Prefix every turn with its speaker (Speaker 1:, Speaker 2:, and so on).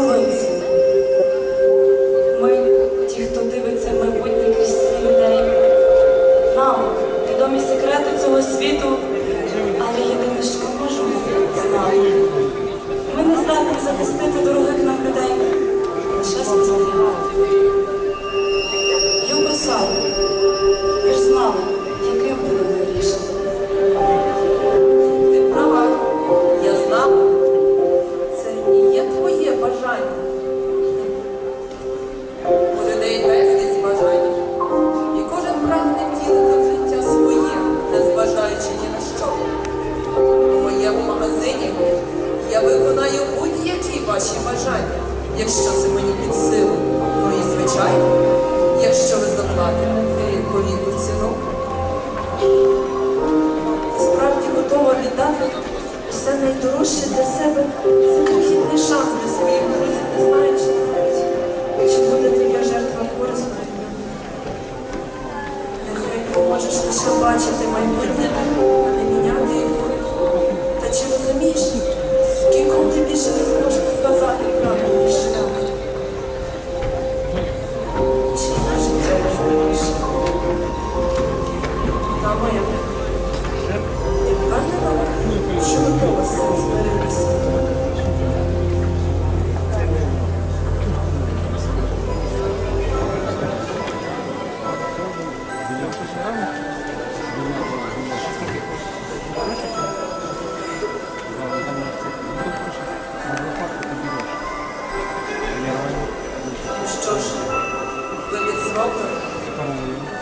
Speaker 1: Солонці. Ми, ті, хто дивиться майбутнє крізь людей, нам відомі секрети цього світу, але єдине, що можемо знати. Ми не здатні захистити.
Speaker 2: Виконаю будь-які ваші бажання, якщо це мені під силу. Ну і звичайно, якщо ви заплатите відповідну ціну.
Speaker 1: Справді готова віддати усе найдорожче для себе. Це необхідний шанс для своїх друзів, не знаючи навіть, чи буде твоя жертва корисною. Нехай ти можеш лише бачити майбутнє, більше не зможу сказати правду життя. Чиє життя важливіше? Та моя. Я впевнена, що готова з цим змиритися. 들어가요.